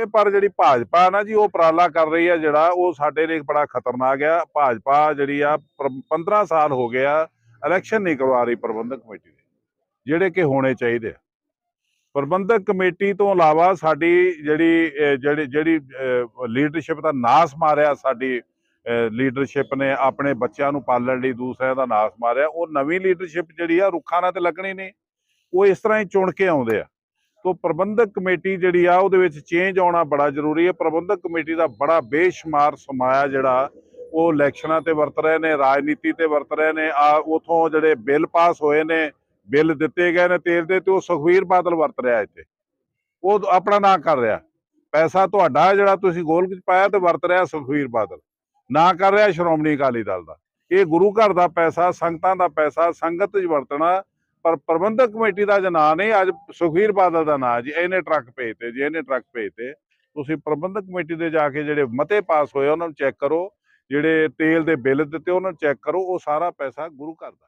ਕਿ, ਪਰ ਜਿਹੜੀ ਭਾਜਪਾ ਨਾ ਜੀ, ਉਹ ਉਪਰਾਲਾ ਕਰ ਰਹੀ ਆ ਜਿਹੜਾ, ਉਹ ਸਾਡੇ ਲਈ ਬੜਾ ਖਤਰਨਾਕ ਆ। ਭਾਜਪਾ ਜਿਹੜੀ ਆ, ਪਰ- 15 ਸਾਲ ਹੋ ਗਿਆ ਇਲੈਕਸ਼ਨ ਨਹੀਂ ਕਰਵਾ ਰਹੀ ਪ੍ਰਬੰਧਕ ਕਮੇਟੀ ਦੇ ਜਿਹੜੇ ਕਿ ਹੋਣੇ ਚਾਹੀਦੇ ਆ। ਪ੍ਰਬੰਧਕ ਕਮੇਟੀ ਤੋਂ ਇਲਾਵਾ ਸਾਡੀ ਜਿਹੜੀ ਜਿਹੜੀ ਜਿਹੜੀ ਲੀਡਰਸ਼ਿਪ ਦਾ ਨਾਸ ਮਾਰਿਆ ਸਾਡੀ ਲੀਡਰਸ਼ਿਪ ਨੇ ਆਪਣੇ ਬੱਚਿਆਂ ਨੂੰ ਪਾਲਣ ਲਈ ਦੂਸਰਿਆਂ ਦਾ ਨਾਸ ਮਾਰਿਆ, ਉਹ ਨਵੀਂ ਲੀਡਰਸ਼ਿਪ ਜਿਹੜੀ ਆ, ਰੁੱਖਾਂ ਨਾਲ ਤੇ ਲੱਗਣੀ ਨਹੀਂ, ਉਹ ਇਸ ਤਰ੍ਹਾਂ ਹੀ ਚੁਣ ਕੇ ਆਉਂਦੇ ਆ। ਤੋਂ ਪ੍ਰਬੰਧਕ ਕਮੇਟੀ ਜਿਹੜੀ ਆ, ਉਹਦੇ ਵਿੱਚ ਚੇਂਜ ਆਉਣਾ ਬੜਾ ਜ਼ਰੂਰੀ ਹੈ। ਪ੍ਰਬੰਧਕ ਕਮੇਟੀ ਦਾ ਬੜਾ ਬੇਸ਼ੁਮਾਰ ਸਮਾਇਆ ਜਿਹੜਾ। ਉਹ ਇਲੈਕਸ਼ਨਾਂ ਤੇ ਵਰਤ ਰਹੇ ਨੇ, ਰਾਜਨੀਤੀ ਤੇ ਵਰਤ ਰਹੇ ਨੇ। ਆ, ਉਥੋਂ ਜਿਹੜੇ ਬਿੱਲ ਪਾਸ ਹੋਏ ਨੇ, ਬਿੱਲ ਦਿੱਤੇ ਗਏ ਨੇ ਤੇਲ ਦੇ ਤੇ ਉਹ ਸੁਖਵੀਰ ਬਾਦਲ ਵਰਤ ਰਿਹਾ ਇੱਥੇ। ਉਹ ਆਪਣਾ ਨਾਂ ਕਰ ਰਿਹਾ। ਪੈਸਾ ਤੁਹਾਡਾ ਜਿਹੜਾ ਤੁਸੀਂ ਗੋਲਕ ਚ ਪਾਇਆ ਤੇ ਵਰਤ ਰਿਹਾ ਸੁਖਵੀਰ ਬਾਦਲ। ਨਾ ਕਰ ਰਿਹਾ ਸ਼੍ਰੋਮਣੀ ਅਕਾਲੀ ਦਲ ਦਾ। ਇਹ ਗੁਰੂ ਘਰ ਦਾ ਪੈਸਾ, ਸੰਗਤਾਂ ਦਾ ਪੈਸਾ, ਸੰਗਤ 'ਚ ਵਰਤਣਾ ਪਰ ਪ੍ਰਬੰਧਕ ਕਮੇਟੀ ਦਾ ਜੇ ਨਾਂ ਨਹੀਂ, ਅੱਜ ਸੁਖਵੀਰ ਬਾਦਲ ਦਾ ਨਾਂ ਜੀ, ਇਹਨੇ ਟਰੱਕ ਭੇਜਤੇ ਜੀ, ਇਹਨੇ ਟਰੱਕ ਭੇਜਤੇ। ਤੁਸੀਂ ਪ੍ਰਬੰਧਕ ਕਮੇਟੀ ਦੇ ਜਾ ਕੇ ਜਿਹੜੇ ਮਤੇ ਪਾਸ ਹੋਏ ਉਹਨਾਂ ਨੂੰ ਚੈੱਕ ਕਰੋ, ਜਿਹੜੇ ਤੇਲ ਦੇ ਬਿੱਲ ਦਿੱਤੇ, ਉਹਨਾਂ ਨੂੰ ਚੈੱਕ ਕਰੋ, ਉਹ ਸਾਰਾ ਪੈਸਾ ਗੁਰੂ ਘਰ ਦਾ।